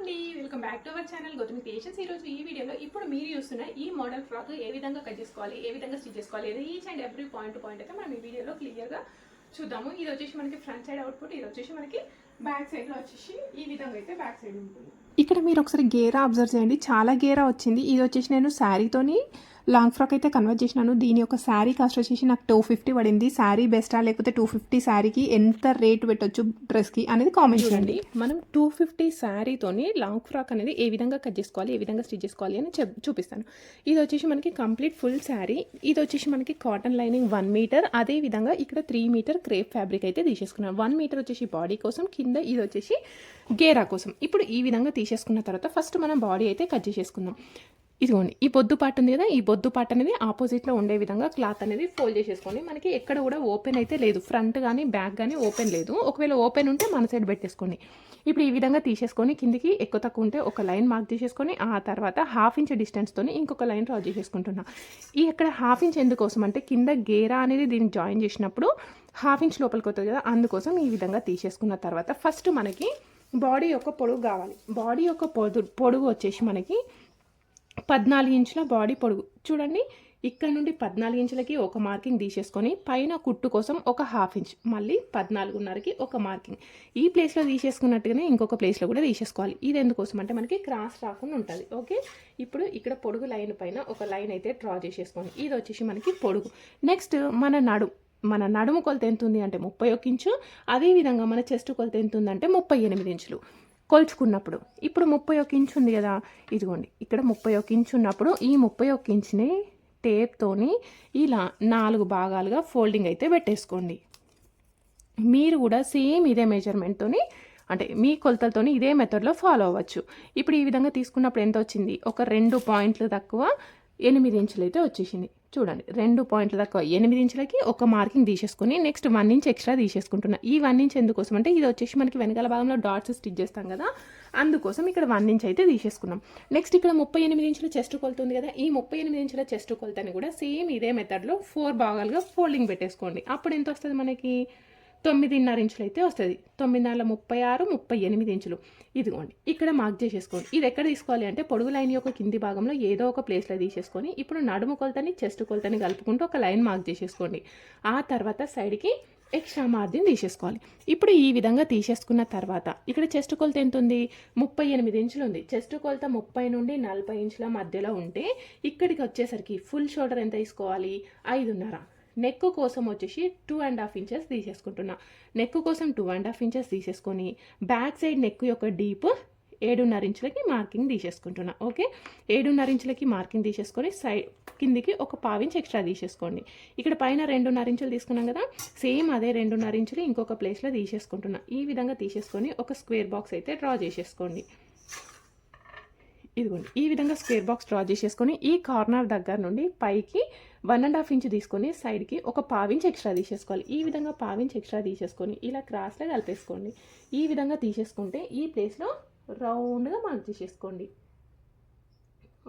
అండి. Welcome back to our channel Gautami Creations ఈ రోజు ఈ వీడియోలో ఇప్పుడు మీరు చూస్తున్న ఈ మోడల్ ఫ్రాక్ ఏ విధంగా కట్ చేసుకోవాలి ఏ విధంగా స్టిచ్ చేసుకోవాలి ఏదో each and every point point అయితే మనం ఈ వీడియోలో క్లియర్గా చూద్దాము. ఇది వచ్చేసి మనకి ఫ్రంట్ సైడ్ అవుట్పుట్ ఇది వచ్చేసి మనకి బ్యాక్ సైడ్లో వచ్చేసి ఈ విధంగా అయితే బ్యాక్ సైడ్ ఉంటుంది. ఇక్కడ మీరు ఒకసారి గేరా అబ్జర్వ్ చేయండి. చాలా గేరా వచ్చింది. ఇది వచ్చేసి నేను శారీతోని లాంగ్ ఫ్రాక్ అయితే కన్వర్ట్ చేసినాను. దీని యొక్క శారీ కాస్ట్ వచ్చేసి నాకు టూ ఫిఫ్టీ పడింది. శారీ బెస్టా లేకపోతే టూ ఫిఫ్టీ శారీకి ఎంత రేట్ పెట్టొచ్చు డ్రెస్కి అనేది కామెంట్ చేయండి. మనం టూ ఫిఫ్టీ శారీతోని లాంగ్ ఫ్రాక్ అనేది ఏ విధంగా కట్ చేసుకోవాలి ఏ విధంగా స్టిచ్ చేసుకోవాలి అని చెప్ చూపిస్తాను. ఇది వచ్చేసి మనకి కంప్లీట్ ఫుల్ శారీ. ఇది వచ్చేసి మనకి కాటన్ లైనింగ్ వన్ మీటర్ అదే విధంగా ఇక్కడ త్రీ మీటర్ క్రేప్ ఫ్యాబ్రిక్ అయితే తీసేసుకున్నాను. వన్ మీటర్ వచ్చేసి బాడీ కోసం కింద ఇది వచ్చేసి గేరా కోసం. ఇప్పుడు ఈ విధంగా తీసేసుకున్న తర్వాత ఫస్ట్ మనం బాడీ అయితే కట్ చేసేసుకుందాం. ఇదిగోండి ఈ బొద్దు పాట ఉంది కదా ఈ బొద్దు పాట అనేది ఆపోజిట్లో ఉండే విధంగా క్లాత్ అనేది ఫోల్డ్ చేసేసుకోండి. మనకి ఎక్కడ కూడా ఓపెన్ అయితే లేదు. ఫ్రంట్ కానీ బ్యాక్ కానీ ఓపెన్ లేదు. ఒకవేళ ఓపెన్ ఉంటే మన సైడ్ పెట్టేసుకోండి. ఇప్పుడు ఈ విధంగా తీసేసుకొని కిందికి ఎక్కువ తక్కువ ఉంటే ఒక లైన్ మార్క్ చేసేసుకొని ఆ తర్వాత హాఫ్ ఇంచ్ డిస్టెన్స్తో ఇంకొక లైన్ డ్రా చేసేసుకుంటున్నా. ఈ ఇక్కడ హాఫ్ ఇంచ్ ఎందుకోసం అంటే కింద గేరా అనేది దీన్ని జాయిన్ చేసినప్పుడు హాఫ్ ఇంచ్ లోపలికి వస్తుంది కదా అందుకోసం ఈ విధంగా తీసేసుకున్న తర్వాత ఫస్ట్ మనకి బాడీ యొక్క పొడుగు కావాలి. బాడీ యొక్క పొడు పొడుగు వచ్చేసి మనకి పద్నాలుగు ఇంచుల బాడీ పొడుగు. చూడండి ఇక్కడ నుండి పద్నాలుగు ఇంచులకి ఒక మార్కింగ్ తీసేసుకొని పైన కుట్టు కోసం ఒక హాఫ్ ఇంచ్ మళ్ళీ పద్నాలుగున్నరకి ఒక మార్కింగ్. ఈ ప్లేస్లో తీసేసుకున్నట్టుగానే ఇంకొక ప్లేస్లో కూడా తీసేసుకోవాలి. ఇది ఎందుకోసం అంటే మనకి క్రాస్ రాకుండా ఉంటుంది. ఓకే? ఇప్పుడు ఇక్కడ పొడుగు లైన్ పైన ఒక లైన్ అయితే డ్రా చేసేసుకోండి. ఇది వచ్చేసి మనకి పొడుగు. నెక్స్ట్ మన నడు మన నడుము కొలత ఎంత ఉంది అంటే ముప్పై ఒక ఇంచు. అదేవిధంగా మన చెస్ట్ కొలత ఎంత ఉందంటే ముప్పై ఎనిమిది ఇంచులు. కొలుచుకున్నప్పుడు. ఇప్పుడు ముప్పై ఒక ఇంచు ఉంది కదా. ఇదిగోండి. ఇక్కడ ముప్పై ఒక ఇంచు ఉన్నప్పుడు ఈ ముప్పై ఒక ఇంచుని టేప్తోని ఇలా నాలుగు భాగాలుగా ఫోల్డింగ్ అయితే పెట్టేసుకోండి. మీరు కూడా సేమ్ ఇదే మెజర్మెంట్తోని అంటే మీ కొలతలతోని ఇదే మెథడ్లో ఫాలో అవ్వచ్చు. ఇప్పుడు ఈ విధంగా తీసుకున్నప్పుడు ఎంత వచ్చింది? ఒక రెండు పాయింట్లు తక్కువ ఎనిమిది ఇంచులు అయితే వచ్చేసింది. చూడండి రెండు పాయింట్ల దాకా ఎనిమిది ఇంచులకి ఒక మార్కింగ్ తీసేసుకుని నెక్స్ట్ వన్ ఇంచ్ ఎక్స్ట్రా తీసేసుకుంటున్నా. ఈ వన్ ఇంచ్ ఎందుకోసం అంటే ఇది వచ్చేసి మనకి వెనకాల భాగంలో డాట్స్ స్టిచ్ చేస్తాం కదా అందుకోసం ఇక్కడ వన్ ఇంచ్ అయితే తీసేసుకున్నాం. నెక్స్ట్ ఇక్కడ ముప్పై ఎనిమిది ఇంచుల చెస్ట్ కొలత ఉంది కదా ఈ ముప్పై ఎనిమిది ఇంచుల చెస్ట్ కొలతని కూడా సేమ్ ఇదే మెథడ్లో ఫోర్ భాగాలుగా ఫోల్డింగ్ పెట్టేసుకోండి. అప్పుడు ఎంత వస్తుంది మనకి? తొమ్మిదిన్నర ఇంచులు అయితే వస్తుంది. తొమ్మిదిన్నర ముప్పై ఆరు ముప్పై ఎనిమిది ఇంచులు. ఇదిగోండి ఇక్కడ మార్క్ చేసేసుకోండి. ఇది ఎక్కడ తీసుకోవాలి అంటే పొడుగు లైన్ యొక్క కింది భాగంలో ఏదో ఒక ప్లేస్లో తీసేసుకొని ఇప్పుడు నడుము కొలతని చెస్ట్ కొలతని కలుపుకుంటూ ఒక లైన్ మార్క్ చేసేసుకోండి. ఆ తర్వాత సైడ్కి ఎక్స్ట్రా మార్జిన్ తీసేసుకోవాలి. ఇప్పుడు ఈ విధంగా తీసేసుకున్న తర్వాత ఇక్కడ చెస్ట్ కొలత ఎంత ఉంది ముప్పై ఎనిమిది ఇంచులు ఉంది. చెస్ట్ కొలత ముప్పై నుండి నలభై ఇంచుల మధ్యలో ఉంటే ఇక్కడికి వచ్చేసరికి ఫుల్ షోల్డర్ ఎంత తీసుకోవాలి? ఐదున్నర. నెక్ కోసం వచ్చేసి టూ అండ్ హాఫ్ ఇంచెస్ తీసేసుకుంటున్నా. నెక్ కోసం టూ అండ్ హాఫ్ ఇంచెస్ తీసేసుకొని బ్యాక్ సైడ్ నెక్ యొక్క డీప్ ఏడున్నర ఇంచులకి మార్కింగ్ తీసేసుకుంటున్నా. ఓకే ఏడున్నర ఇంచులకి మార్కింగ్ తీసేసుకొని సైడ్ కిందికి ఒక పావించి ఎక్స్ట్రా తీసేసుకోండి. ఇక్కడ పైన రెండున్నర ఇంచులు తీసుకున్నాం కదా సేమ్ అదే రెండున్నర ఇంచులు ఇంకొక ప్లేస్లో తీసేసుకుంటున్నా. ఈ విధంగా తీసేసుకొని ఒక స్క్వేర్ బాక్స్ అయితే డ్రా చేసేసుకోండి. ఇదిగోండి ఈ విధంగా స్క్వేర్ బాక్స్ డ్రా చేసేసుకొని ఈ కార్నర్ దగ్గర నుండి పైకి వన్ అండ్ హాఫ్ ఇంచ్ తీసుకొని సైడ్కి ఒక పావించ్ ఎక్స్ట్రా తీసేసుకోవాలి. ఈ విధంగా పావించ్ ఎక్స్ట్రా తీసేసుకొని ఇలా క్రాస్లో కలిపేసుకోండి. ఈ విధంగా తీసేసుకుంటే ఈ ప్లేస్లో రౌండ్గా మార్క్ చేసేసుకోండి.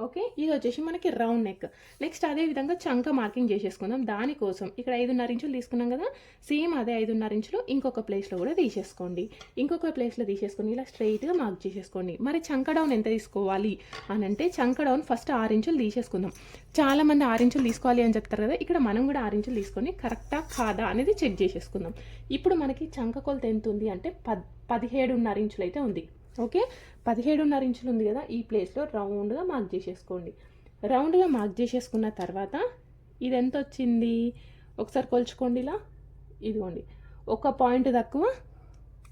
ఓకే? ఇది వచ్చేసి మనకి రౌండ్ నెక్. నెక్స్ట్ అదే విధంగా చంక మార్కింగ్ చేసేసుకుందాం. దానికోసం ఇక్కడ ఐదున్నర ఇంచులు తీసుకున్నాం కదా? సేమ్ అదే ఐదున్నర ఇంచులు ఇంకొక ప్లేస్లో కూడా తీసేసుకోండి. ఇంకొక ప్లేస్లో తీసేసుకొని ఇలా స్ట్రైట్గా మార్క్ చేసేసుకోండి. మరి చంక డౌన్ ఎంత తీసుకోవాలి అని అంటే చంక డౌన్ ఫస్ట్ ఆరు ఇంచులు తీసేసుకుందాం. చాలామంది ఆరు ఇంచులు తీసుకోవాలి అని చెప్తారు కదా? ఇక్కడ మనం కూడా ఆరు ఇంచులు తీసుకొని కరెక్టా కాదా అనేది చెక్ చేసేసుకుందాం. ఇప్పుడు మనకి చంక కొలత ఎంత ఉంది అంటే పద్ పదిహేడున్నర ఇంచులు అయితే ఉంది. ఓకే? పదిహేడున్నర ఇంచులు ఉంది కదా ఈ ప్లేస్లో రౌండ్గా మార్క్ చేసేసుకోండి. రౌండ్గా మార్క్ చేసేసుకున్న తర్వాత ఇది ఎంత వచ్చింది ఒకసారి కొలుచుకోండి ఇలా. ఇదిగోండి. ఒక పాయింట్ తక్కువ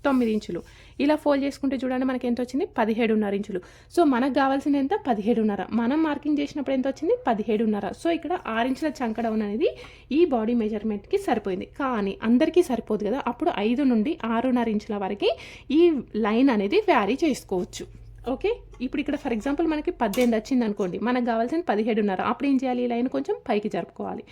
తొమ్మిది ఇంచులు. ఇలా ఫోల్డ్ చేసుకుంటే చూడండి మనకి ఎంత వచ్చింది? పదిహేడున్నర ఇంచులు. సో మనకు కావాల్సింది ఎంత? పదిహేడున్నర. మనం మార్కింగ్ చేసినప్పుడు ఎంత వచ్చింది? పదిహేడున్నర. సో ఇక్కడ ఆరు ఇంచుల చంక డౌన్ అనేది ఈ బాడీ మెజర్మెంట్కి సరిపోయింది. కానీ అందరికీ సరిపోదు కదా. అప్పుడు ఐదు నుండి ఆరున్నర ఇంచుల వరకు ఈ లైన్ అనేది వ్యారీ చేసుకోవచ్చు. ఓకే? ఇప్పుడు ఇక్కడ ఫర్ ఎగ్జాంపుల్ మనకి పద్దెనిమిది వచ్చింది అనుకోండి మనకు కావాల్సింది పదిహేడున్నర. అప్పుడు ఏం చేయాలి? ఈ లైన్ కొంచెం పైకి జరుపుకోవాలి.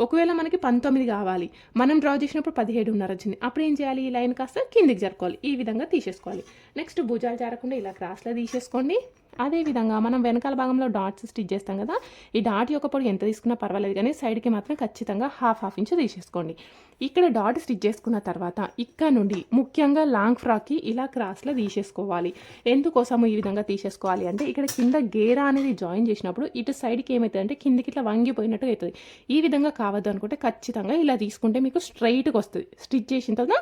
ఒకవేళ మనకి పంతొమ్మిది కావాలి. మనం డ్రా చేసినప్పుడు పదిహేడున్నర వచ్చింది. అప్పుడు ఏం చేయాలి? ఈ లైన్ కాస్త కిందికి జరుపుకోవాలి. ఈ విధంగా తీసేసుకోవాలి. నెక్స్ట్ భుజాలు జారకుండా ఇలా క్రాస్లో తీసేసుకోండి. అదేవిధంగా మనం వెనకాల భాగంలో డాట్స్ స్టిచ్ చేస్తాం కదా ఈ డాట్ యొక్క పొడి ఎంత తీసుకున్నా పర్వాలేదు కానీ సైడ్కి మాత్రం ఖచ్చితంగా హాఫ్ హాఫ్ ఇంచ్ తీసేసుకోండి. ఇక్కడ డాట్ స్టిచ్ చేసుకున్న తర్వాత ఇక్కడ నుండి ముఖ్యంగా లాంగ్ ఫ్రాక్కి ఇలా క్రాస్లో తీసేసుకోవాలి. ఎందుకోసము ఈ విధంగా తీసేసుకోవాలి అంటే ఇక్కడ కింద గేరా అనేది జాయిన్ చేసినప్పుడు ఇటు సైడ్కి ఏమవుతుంది అంటే కిందకి ఇట్లా వంగిపోయినట్టు అవుతుంది. ఈ విధంగా కావద్దు అనుకుంటే ఖచ్చితంగా ఇలా తీసుకుంటే మీకు స్ట్రైట్గా వస్తుంది. స్టిచ్ చేసిన తర్వాత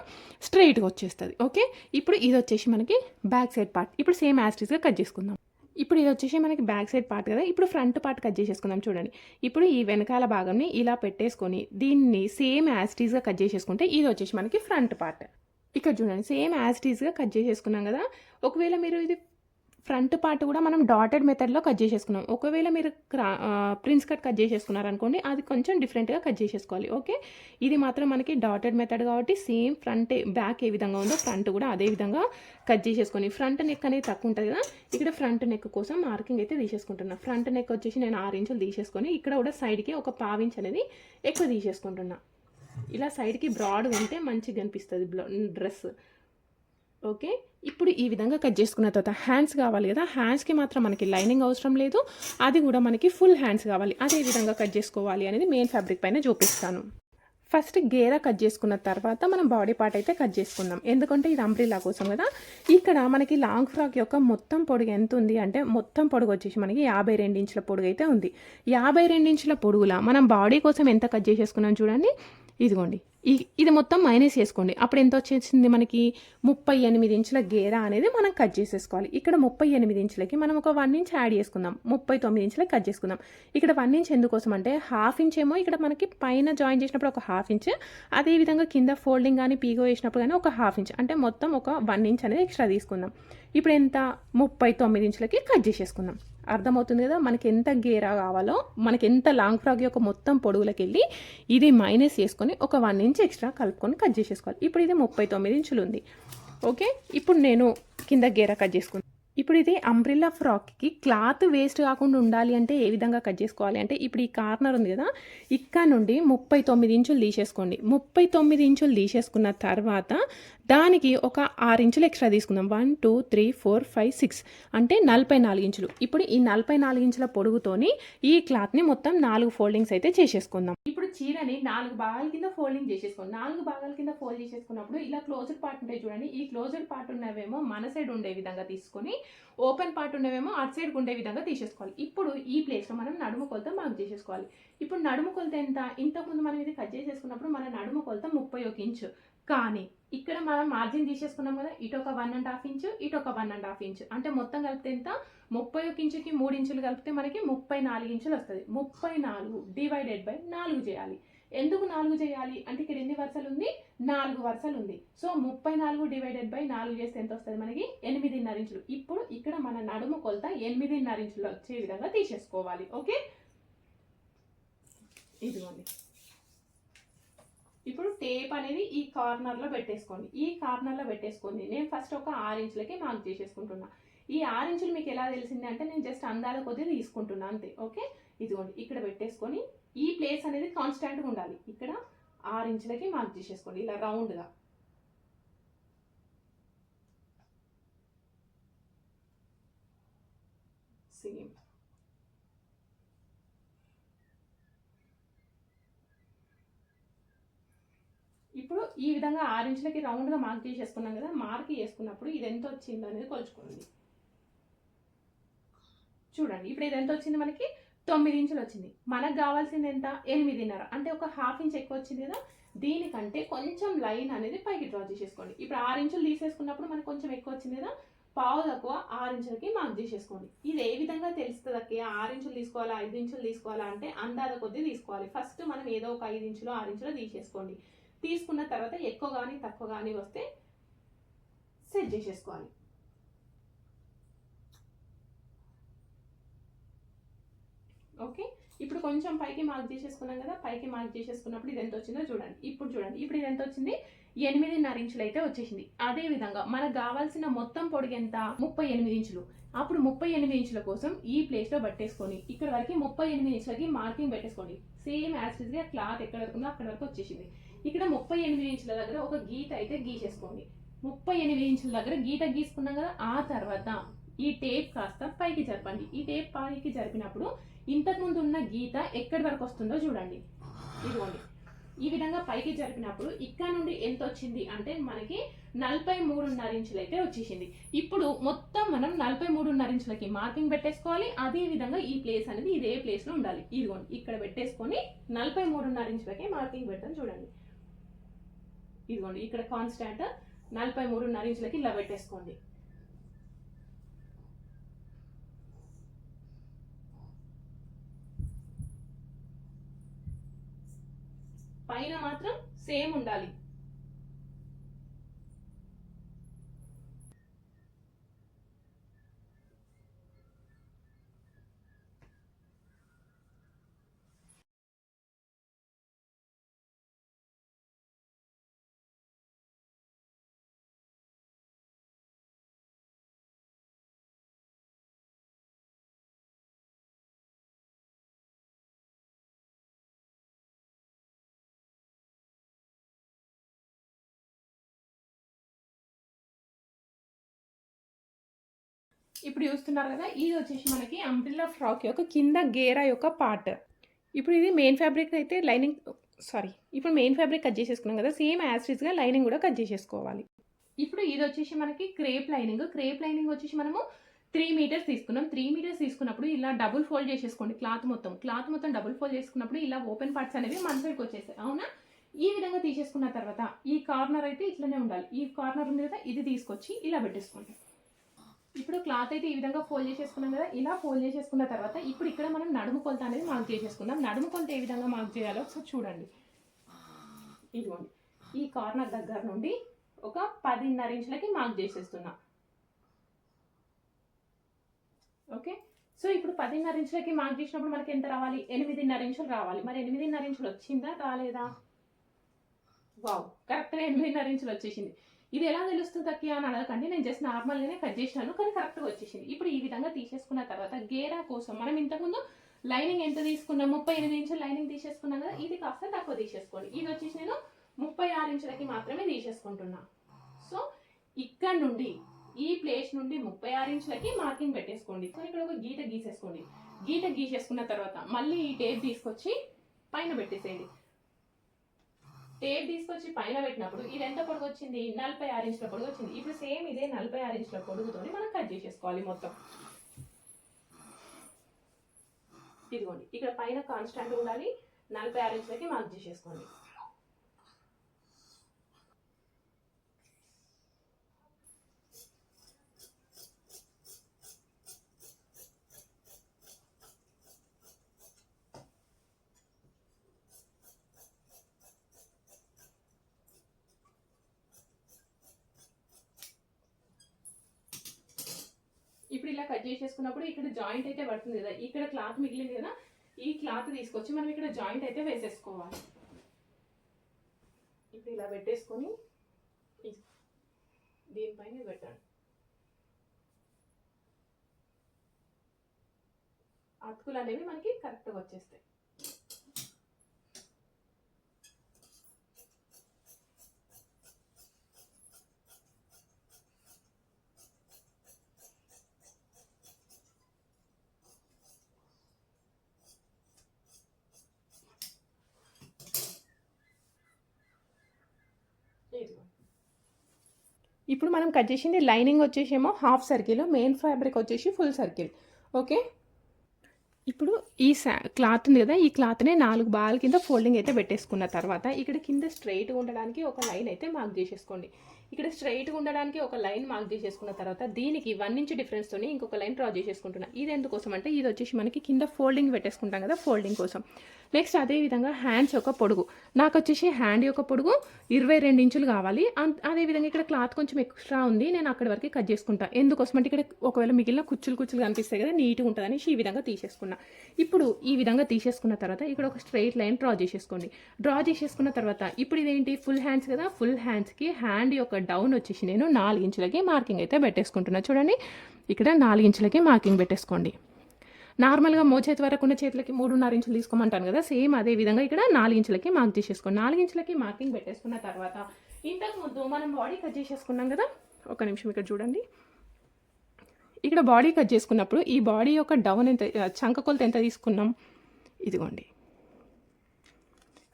స్ట్రైట్గా వచ్చేస్తుంది. ఓకే? ఇప్పుడు ఇది వచ్చేసి మనకి బ్యాక్ సైడ్ పార్ట్ ఇప్పుడు సేమ్ యాస్టిస్గా కట్ చేసుకుందాం. ఇప్పుడు ఇది వచ్చేసి మనకి బ్యాక్ సైడ్ పార్ట్ కదా. ఇప్పుడు ఫ్రంట్ పార్ట్ కట్ చేసేసుకుందాం చూడండి. ఇప్పుడు ఈ వెనకాల భాగంని ఇలా పెట్టేసుకొని దీన్ని సేమ్ యాస్టీస్గా కట్ చేసేసుకుంటే ఇది వచ్చేసి మనకి ఫ్రంట్ పార్ట్ ఇక్కడ చూడండి సేమ్ యాస్టీస్గా కట్ చేసేసుకున్నాం కదా. ఒకవేళ మీరు ఇది ఫ్రంట్ పార్ట్ కూడా మనం డాటెడ్ మెథడ్లో కట్ చేసేసుకున్నాం. ఒకవేళ మీరు క్రా ప్రిన్స్ కట్ కట్ చేసేసుకున్నారనుకోండి అది కొంచెం డిఫరెంట్గా కట్ చేసేసుకోవాలి ఓకే? ఇది మాత్రం మనకి డాటెడ్ మెథడ్ కాబట్టి సేమ్ ఫ్రంట్ బ్యాక్ ఏ విధంగా ఉందో ఫ్రంట్ కూడా అదే విధంగా కట్ చేసేసుకొని ఫ్రంట్ నెక్ అనేది తక్కువ ఉంటుంది కదా? ఇక్కడ ఫ్రంట్ నెక్ కోసం మార్కింగ్ అయితే తీసేసుకుంటున్నా. ఫ్రంట్ నెక్ వచ్చేసి నేను ఆరు ఇంచులు తీసేసుకొని ఇక్కడ కూడా సైడ్కి ఒక పావించ్ అనేది ఎక్కువ తీసేసుకుంటున్నా. ఇలా సైడ్కి బ్రాడ్ ఉంటే మంచిగా అనిపిస్తుంది డ్రెస్. ఓకే? ఇప్పుడు ఈ విధంగా కట్ చేసుకున్న తర్వాత హ్యాండ్స్ కావాలి కదా హ్యాండ్స్కి మాత్రం మనకి లైనింగ్ అవసరం లేదు. అది కూడా మనకి ఫుల్ హ్యాండ్స్ కావాలి. అదే విధంగా కట్ చేసుకోవాలి అనేది మెయిన్ ఫ్యాబ్రిక్ పైన చూపిస్తాను. ఫస్ట్ గేరా కట్ చేసుకున్న తర్వాత మనం బాడీ పార్ట్ అయితే కట్ చేసుకుందాం. ఎందుకంటే ఇది అంబ్రిలా కోసం కదా. ఇక్కడ మనకి లాంగ్ ఫ్రాక్ యొక్క మొత్తం పొడుగు ఎంత ఉంది అంటే మొత్తం పొడుగు వచ్చేసి మనకి యాభై రెండు ఇంచుల పొడుగు అయితే ఉంది. యాభై రెండు ఇంచుల పొడుగులా మనం బాడీ కోసం ఎంత కట్ చేసేసుకున్నాం చూడండి. ఇదిగోండి. ఇది మొత్తం మైనస్ చేసుకోండి. అప్పుడు ఎంత వచ్చేసింది మనకి? ముప్పై ఎనిమిది ఇంచుల గేరా అనేది మనం కట్ చేసేసుకోవాలి. ఇక్కడ ముప్పై ఎనిమిది ఇంచులకి మనం ఒక వన్ ఇంచ్ యాడ్ చేసుకుందాం. ముప్పై తొమ్మిది ఇంచులకి కట్ చేసుకుందాం. ఇక్కడ వన్ ఇంచ్ ఎందుకోసం అంటే హాఫ్ ఇంచ్ ఏమో ఇక్కడ మనకి పైన జాయిన్ చేసినప్పుడు ఒక హాఫ్ ఇంచ్ అదేవిధంగా కింద ఫోల్డింగ్ కానీ పీగో వేసినప్పుడు కానీ ఒక హాఫ్ ఇంచ్ అంటే మొత్తం ఒక వన్ ఇంచ్ అనేది ఎక్స్ట్రా తీసుకుందాం. ఇప్పుడు ఎంత? ముప్పై తొమ్మిది ఇంచులకి కట్ చేసేసుకుందాం. అర్థమవుతుంది కదా? మనకి ఎంత గేరా కావాలో మనకి ఎంత లాంగ్ ఫ్రాక్ యొక్క మొత్తం పొడుగులకి వెళ్ళి ఇది మైనస్ చేసుకొని ఒక వన్ ఇంచ్ ఎక్స్ట్రా కలుపుకొని కట్ చేసేసుకోవాలి. ఇప్పుడు ఇది ముప్పై తొమ్మిది ఇంచులు ఉంది. ఓకే? ఇప్పుడు నేను కింద గేరా కట్ చేసుకున్నాను ఇప్పుడు ఇది అంబ్రిల్లా ఫ్రాక్కి క్లాత్ వేస్ట్ కాకుండా ఉండాలి అంటే ఏ విధంగా కట్ చేసుకోవాలి అంటే ఇప్పుడు ఈ కార్నర్ ఉంది కదా ఇక్కడ నుండి ముప్పై తొమ్మిది ఇంచులు తీసేసుకోండి. ముప్పై తొమ్మిది ఇంచులు తీసేసుకున్న తర్వాత దానికి ఒక ఆరు ఇంచులు ఎక్స్ట్రా తీసుకుందాం. One two three four five six అంటే నలభై నాలుగు ఇంచులు. ఇప్పుడు ఈ నలభై నాలుగు ఇంచుల పొడుగుతోని ఈ క్లాత్ని మొత్తం నాలుగు ఫోల్డింగ్స్ అయితే చేసేసుకుందాం. ఇప్పుడు చీరని నాలుగు భాగాల కింద ఫోల్డింగ్ చేసేసుకోండి నాలుగు భాగాల కింద ఫోల్డ్ చేసేసుకున్నప్పుడు ఇలా క్లోజ్డ్ పార్ట్ ఉంటాయి చూడండి. ఈ క్లోజ్డ్ పార్ట్ ఉన్నవేమో మన సైడ్ ఉండే విధంగా తీసుకొని ఓపెన్ పార్ట్ ఉన్నవేమో అటు సైడ్ ఉండే విధంగా తీసేసుకోవాలి. ఇప్పుడు ఈ ప్లేస్లో మనం నడుము కొలత మార్క్ చేసేసుకోవాలి. ఇప్పుడు నడుము కొలత ఎంత? ఇంతకుముందు మనం ఇది కట్ చేసేసుకున్నప్పుడు మన నడుము కొలత ముప్పై ఒక ఇంచు. కానీ ఇక్కడ మనం మార్జిన్ తీసేసుకున్నాం కదా ఇటు ఒక వన్ అండ్ హాఫ్ ఇంచు ఇటు ఒక వన్ అండ్ హాఫ్ ఇంచు. అంటే మొత్తం కలిపితే ఎంత? ముప్పై ఒక ఇంచుకి మూడు ఇంచులు కలిపితే మనకి ముప్పై నాలుగు ఇంచులు వస్తుంది. ముప్పై నాలుగు డివైడెడ్ బై నాలుగు చేయాలి. ఎందుకు నాలుగు చేయాలి? అంటే ఇక్కడ ఎన్ని వరుసలు ఉంది? నాలుగు వరుసలు ఉంది. సో ముప్పై నాలుగు డివైడెడ్ బై నాలుగు చేస్తే ఎంత వస్తుంది మనకి? ఎనిమిదిన్నర ఇంచులు. ఇప్పుడు ఇక్కడ మన నడుము కొలత ఎనిమిదిన్నర ఇంచులు వచ్చే విధంగా తీసేసుకోవాలి. ఓకే? ఇదిగోండి. ఇప్పుడు టేప్ అనేది ఈ కార్నర్లో పెట్టేసుకోండి. ఈ కార్నర్లో పెట్టేసుకోండి. నేను ఫస్ట్ ఒక ఆరు ఇంచులకి మార్క్ చేసేసుకుంటున్నాను ఈ ఆరు మీకు ఎలా తెలిసింది అంటే నేను జస్ట్ అందాల కొద్దిగా తీసుకుంటున్నా అంతే. ఓకే? ఇదిగోండి ఇక్కడ పెట్టేసుకొని ఈ ప్లేస్ అనేది కాన్స్టాంట్గా ఉండాలి. ఇక్కడ ఆరు ఇంచులకి మార్క్ చేసేసుకోండి ఇలా రౌండ్గా సేమ్ ఇప్పుడు ఈ విధంగా ఆరు ఇంచులకి రౌండ్గా మార్క్ చేసేసుకున్నాం కదా మార్క్ చేసుకున్నప్పుడు ఇది ఎంత వచ్చిందో అనేది కొలుచుకోండి. చూడండి ఇప్పుడు ఇది ఎంత వచ్చింది మనకి? తొమ్మిది ఇంచులు వచ్చింది. మనకు కావాల్సింది ఎంత? ఎనిమిదిన్నర. అంటే ఒక హాఫ్ ఇంచ్ ఎక్కువ వచ్చింది కదా? దీనికంటే కొంచెం లైన్ అనేది పైకి డ్రా చేసేసుకోండి. ఇప్పుడు ఆరు ఇంచులు తీసేసుకున్నప్పుడు మనకు కొంచెం ఎక్కువ వచ్చింది కదా? పావు తక్కువ ఆరు ఇంచులకి మార్క్ చేసేసుకోండి. ఇది ఏ విధంగా తెలుస్తుంది అక్క? ఆరు ఇంచులు తీసుకోవాలా ఐదు ఇంచులు తీసుకోవాలా అంటే అందాద కొద్దీ తీసుకోవాలి. ఫస్ట్ మనం ఏదో ఒక ఐదు ఇంచులు ఆరు ఇంచులు తీసేసుకోండి. తీసుకున్న తర్వాత ఎక్కువ కానీ తక్కువ కానీ వస్తే సెట్ చేసేసుకోవాలి. ఓకే? ఇప్పుడు కొంచెం పైకి మార్క్ చేసేసుకున్నాం కదా పైకి మార్క్ చేసేసుకున్నప్పుడు ఇది ఎంత వచ్చిందో చూడండి. ఇప్పుడు చూడండి. ఇప్పుడు ఇది ఎంత వచ్చింది? ఎనిమిదిన్నర ఇంచులు అయితే వచ్చేసింది. అదే విధంగా మనకు కావాల్సిన మొత్తం పొడిగి ఎంత? ముప్పై ఎనిమిది ఇంచులు. అప్పుడు ముప్పై ఎనిమిది ఇంచుల కోసం ఈ ప్లేస్లో పట్టేసుకొని ఇక్కడ వరకు ముప్పై ఎనిమిది ఇంచులకి మార్కింగ్ పెట్టేసుకోండి. సేమ్ యాసిడ్గా క్లాత్ ఎక్కడ వరకు ఉందో అక్కడ వరకు వచ్చేసింది. ఇక్కడ ముప్పై ఎనిమిది ఇంచుల దగ్గర ఒక గీత అయితే గీసేసుకోండి. ముప్పై ఎనిమిది ఇంచుల దగ్గర గీత గీసుకున్నాం కదా ఆ తర్వాత ఈ టేప్ కాస్త పైకి జరపండి. ఈ టేప్ పైకి జరిపినప్పుడు ఇంతకుముందు ఉన్న గీత ఎక్కడి వరకు వస్తుందో చూడండి. ఇదిగోండి. ఈ విధంగా పైకి జరిపినప్పుడు ఇక్కడ నుండి ఎంత వచ్చింది అంటే మనకి నలభై మూడున్నర ఇంచులు అయితే వచ్చేసింది. ఇప్పుడు మొత్తం మనం నలభై మూడున్నర ఇంచులకి మార్కింగ్ పెట్టేసుకోవాలి. అదే విధంగా ఈ ప్లేస్ అనేది ఇదే ప్లేస్లో ఉండాలి. ఇదిగోండి. ఇక్కడ పెట్టేసుకొని నలభై మూడున్నర ఇంచులకి మార్కింగ్ పెట్టడం చూడండి. ఇదిగోండి. ఇక్కడ కాన్స్టాంట్ నలభై మూడున్నర ఇంచులకి ఇలా పెట్టేసుకోండి. పైన మాత్రం సేమ్ ఉండాలి. ఇప్పుడు చూస్తున్నారు కదా ఇది వచ్చేసి మనకి అంబ్రిల్లా ఫ్రాక్ యొక్క కింద గేరా యొక్క పార్ట్ ఇప్పుడు ఇది మెయిన్ ఫ్యాబ్రిక్ అయితే లైనింగ్ సారీ ఇప్పుడు మెయిన్ ఫ్యాబ్రిక్ కట్ చేసేసుకున్నాం కదా సేమ్ యాస్టీస్గా లైనింగ్ కూడా కట్ చేసేసుకోవాలి. ఇప్పుడు ఇది వచ్చేసి మనకి క్రేప్ లైనింగ్ క్రేప్ లైనింగ్ వచ్చేసి మనము త్రీ మీటర్స్ తీసుకున్నాం. త్రీ మీటర్స్ తీసుకున్నప్పుడు ఇలా డబుల్ ఫోల్డ్ చేసేసుకోండి క్లాత్ మొత్తం. క్లాత్ మొత్తం డబుల్ ఫోల్డ్ చేసుకున్నప్పుడు ఇలా ఓపెన్ పార్ట్స్ అనేవి మన సైడ్కి వచ్చేస్తాయి. అవునా? ఈ విధంగా తీసేసుకున్న తర్వాత ఈ కార్నర్ అయితే ఇట్లనే ఉండాలి. ఈ కార్నర్ ఉంది కదా ఇది తీసుకొచ్చి ఇలా పెట్టేసుకోండి. ఇప్పుడు క్లాత్ అయితే ఈ విధంగా ఫోల్డ్ చేసేసుకున్నాం కదా ఇలా ఫోల్డ్ చేసేసుకున్న తర్వాత ఇప్పుడు ఇక్కడ మనం నడుము కొలత అనేది మార్క్ చేసేసుకుందాం. నడుము కొలత ఏ విధంగా మార్క్ చేయాలో ఒకసారి చూడండి. ఇదిగోండి. ఈ కార్నర్ దగ్గర నుండి ఒక పదిన్నర ఇంచులకి మార్క్ చేసేస్తున్నా. ఓకే? సో ఇప్పుడు పదిన్నర ఇంచులకి మార్క్ చేసినప్పుడు మనకి ఎంత రావాలి? ఎనిమిదిన్నర ఇంచులు రావాలి. మరి ఎనిమిదిన్నర ఇంచులు వచ్చిందా? రాలేదా? వావ్. కరెక్ట్గా ఎనిమిదిన్నర ఇంచులు వచ్చేసింది. ఇది ఎలా తెలుస్తుంది తక్కి అని అడగకండి. నేను జస్ట్ నార్మల్గానే కట్ చేసినాను కానీ కరెక్ట్గా వచ్చేసింది. ఇప్పుడు ఈ విధంగా తీసేసుకున్న తర్వాత గేరా కోసం మనం ఇంతకుముందు లైనింగ్ ఎంత తీసుకున్నాం? ముప్పై ఎనిమిది ఇంచులు లైనింగ్ తీసేసుకున్నాం కదా ఇది కాస్త తక్కువ తీసేసుకోండి. ఇది వచ్చేసి నేను ముప్పై ఆరు ఇంచులకి మాత్రమే తీసేసుకుంటున్నా. సో ఇక్కడ నుండి ఈ ప్లేస్ నుండి ముప్పై ఆరు ఇంచులకి మార్కింగ్ పెట్టేసుకోండి. సో ఇక్కడ ఒక గీత గీసేసుకోండి. గీత గీసేసుకున్న తర్వాత మళ్ళీ ఈ టేప్ తీసుకొచ్చి పైన పెట్టేసేయండి. టేప్ తీసుకొచ్చి పైన పెట్టినప్పుడు ఇది ఎంత పొడుగు వచ్చింది నలభై ఆరు ఇంచుల పొడుగు వచ్చింది ఇప్పుడు సేమ్ ఇదే నలభై ఆరు ఇంచుల పొడుగుతోని మనం కట్ చేసేసుకోవాలి మొత్తం. ఇదిగోండి. ఇక్కడ పైన కాన్స్టాంట్ ఉండాలి. నలభై ఆరు ఇంచులకి మార్క్ చేసేసుకోండి ఇప్పుడు ఇలా కట్ చేసేసుకున్నప్పుడు ఇక్కడ జాయింట్ అయితే పడుతుంది కదా. ఇక్కడ క్లాత్ మిగిలింది కదా ఈ క్లాత్ తీసుకొచ్చి మనం ఇక్కడ జాయింట్ అయితే వేసేసుకోవాలి. ఇప్పుడు ఇలా పెట్టేసుకొని దీనిపైన పెట్టండి అతుకులు అనేవి మనకి కరెక్ట్గా వచ్చేస్తాయి. ఇప్పుడు మనం కట్ చేసింది లైనింగ్ వచ్చేసేమో హాఫ్ సర్కిల్ మెయిన్ ఫ్యాబ్రిక్ వచ్చేసి ఫుల్ సర్కిల్. ఓకే? ఇప్పుడు ఈ సా క్లాత్ ఉంది కదా ఈ క్లాత్ని నాలుగు బాల్ కింద ఫోల్డింగ్ అయితే పెట్టేసుకున్న తర్వాత ఇక్కడ కింద స్ట్రైట్గా ఉండడానికి ఒక లైన్ అయితే మార్క్ చేసేసుకోండి. ఇక్కడ స్ట్రైట్గా ఉండడానికి ఒక లైన్ మార్క్ చేసేసుకున్న తర్వాత దీనికి వన్ ఇంచ్ డిఫరెన్స్తోని ఇంకొక లైన్ డ్రా చేసేసుకుంటున్నా. ఇది ఎందుకోసం అంటే ఇది వచ్చేసి మనకి కింద ఫోల్డింగ్ పెట్టేసుకుంటాం కదా ఫోల్డింగ్ కోసం. నెక్స్ట్ అదే విధంగా హ్యాండ్స్ యొక్క పొడుగు. నాకు వచ్చేసి హ్యాండ్ యొక్క పొడుగు ఇరవై రెండు ఇంచులు కావాలి. అదేవిధంగా అదే విధంగా ఇక్కడ క్లాత్ కొంచెం ఎక్స్ట్రా ఉంది. నేను అక్కడి వరకు కట్ చేసుకుంటా. ఎందుకోసం అంటే ఇక్కడ ఒకవేళ మిగిలిన కుచ్చులు కుచ్చులు కనిపిస్తాయి కదా నీట్గా ఉంటుంది ఈ విధంగా తీసేసుకున్నా. ఇప్పుడు ఈ విధంగా తీసేసుకున్న తర్వాత ఇక్కడ ఒక స్ట్రైట్ లైన్ డ్రా చేసేసుకోండి. డ్రా చేసేసుకున్న తర్వాత ఇప్పుడు ఇదేంటి? ఫుల్ హ్యాండ్స్ కదా ఫుల్ హ్యాండ్స్కి హ్యాండ్ యొక్క డౌన్ వచ్చేసి నేను నాలుగు ఇంచులకి మార్కింగ్ అయితే పెట్టేసుకుంటున్నా. చూడండి ఇక్కడ నాలుగు ఇంచులకి మార్కింగ్ పెట్టేసుకోండి. నార్మల్గా మోచేతి వరకు ఉన్న చేతులకి మూడున్నర ఇంచులు తీసుకోమంటాను కదా సేమ్ అదే విధంగా ఇక్కడ నాలుగు ఇంచులకి మార్క్ చేసేసుకోండి నాలుగు ఇంచులకి మార్కింగ్ పెట్టేసుకున్న తర్వాత ఇంతకు ముందు మనం బాడీ కట్ చేసేసుకున్నాం కదా ఒక నిమిషం ఇక్కడ చూడండి. ఇక్కడ బాడీ కట్ చేసుకున్నప్పుడు ఈ బాడీ యొక్క డౌన్ ఎంత చంక కొలత ఎంత తీసుకున్నాం? ఇదిగోండి.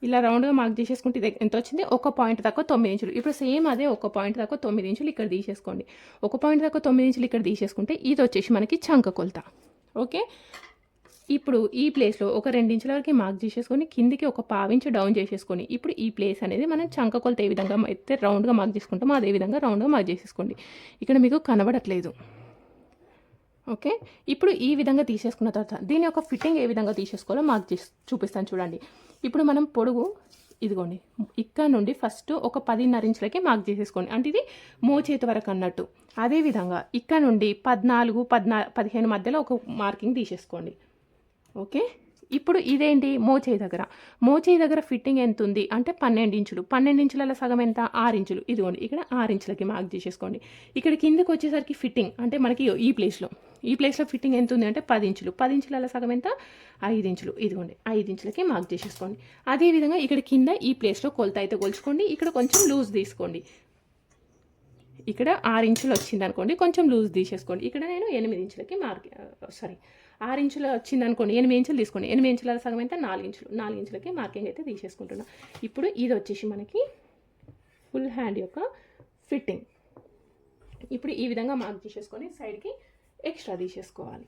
ఇలా రౌండ్గా మార్క్ చేసేసుకుంటే ఇది ఎంత వచ్చింది? ఒక పాయింట్ దాకా తొమ్మిది ఇంచులు. ఇప్పుడు సేమ్ అదే ఒక పాయింట్ దాకా తొమ్మిది ఇంచులు ఇక్కడ తీసేసుకోండి. ఒక పాయింట్ దాకా తొమ్మిది ఇంచులు ఇక్కడ తీసేసుకుంటే ఇది వచ్చేసి మనకి చంక కొలత. ఓకే? ఇప్పుడు ఈ ప్లేస్లో ఒక రెండు ఇంచుల వరకు మార్క్ చేసేసుకొని కిందికి ఒక పావించి డౌన్ చేసేసుకొని ఇప్పుడు ఈ ప్లేస్ అనేది మనం చంక కొలత ఏ విధంగా అయితే రౌండ్గా మార్క్ చేసుకుంటామో అదే విధంగా రౌండ్గా మార్క్ చేసేసుకోండి. ఇక్కడ మీకు కనబడట్లేదు. ఓకే? ఇప్పుడు ఈ విధంగా తీసేసుకున్న తర్వాత దీని యొక్క ఫిట్టింగ్ ఏ విధంగా తీసేసుకోవాలో మాకు చేసి చూపిస్తాను చూడండి. ఇప్పుడు మనం పొడుగు ఇదిగోండి ఇక్కడ నుండి ఫస్ట్ ఒక పదిన్నర ఇంచులకి మార్క్ చేసేసుకోండి. అంటే ఇది మోచేతి వరకు అన్నట్టు. అదేవిధంగా ఇక్కడ నుండి పద్నాలుగు పద్నా పదిహేను మధ్యలో ఒక మార్కింగ్ తీసేసుకోండి. ఓకే? ఇప్పుడు ఇదేంటి? మోచేయి దగ్గర. మోచేయి దగ్గర ఫిట్టింగ్ ఎంత ఉంది అంటే పన్నెండు ఇంచులు. పన్నెండు ఇంచుల సగం ఎంత? ఆరు ఇంచులు. ఇదిగోండి ఇక్కడ ఆరు ఇంచులకి మార్క్ చేసేసుకోండి. ఇక్కడ కిందకు వచ్చేసరికి ఫిట్టింగ్ అంటే మనకి ఈ ప్లేస్లో ఈ ప్లేస్లో ఫిట్టింగ్ ఎంత ఉంది అంటే పది ఇంచులు. పది ఇంచుల సగం ఎంత? ఐదు ఇంచులు. ఇదిగోండి ఐదు ఇంచులకి మార్క్ చేసేసుకోండి. అదేవిధంగా ఇక్కడ కింద ఈ ప్లేస్లో కొలత అయితే కొలుచుకోండి. ఇక్కడ కొంచెం లూజ్ తీసుకోండి. ఇక్కడ ఆరు ఇంచులు వచ్చింది అనుకోండి కొంచెం లూజ్ తీసేసుకోండి. ఇక్కడ నేను ఎనిమిది ఇంచులకి మార్క్ సారీ ఆరు ఇంచులు వచ్చింది అనుకోండి ఎనిమిది ఇంచులు తీసుకోండి. ఎనిమిది ఇంచుల సగం అయితే నాలుగు ఇంచులు. నాలుగు ఇంచులకి మార్కింగ్ అయితే తీసేసుకుంటున్నా. ఇప్పుడు ఇది వచ్చేసి మనకి ఫుల్ హ్యాండ్ యొక్క ఫిట్టింగ్ ఇప్పుడు ఈ విధంగా మార్క్ చేసేసుకొని సైడ్కి ఎక్స్ట్రా తీసేసుకోవాలి.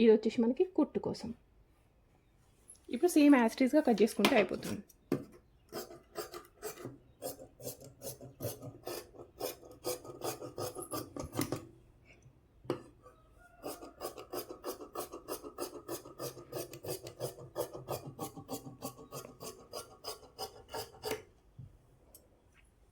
ఇది వచ్చేసి మనకి కుట్టు కోసం. ఇప్పుడు సేమ్ యాస్టీస్గా కట్ చేసుకుంటే అయిపోతుంది.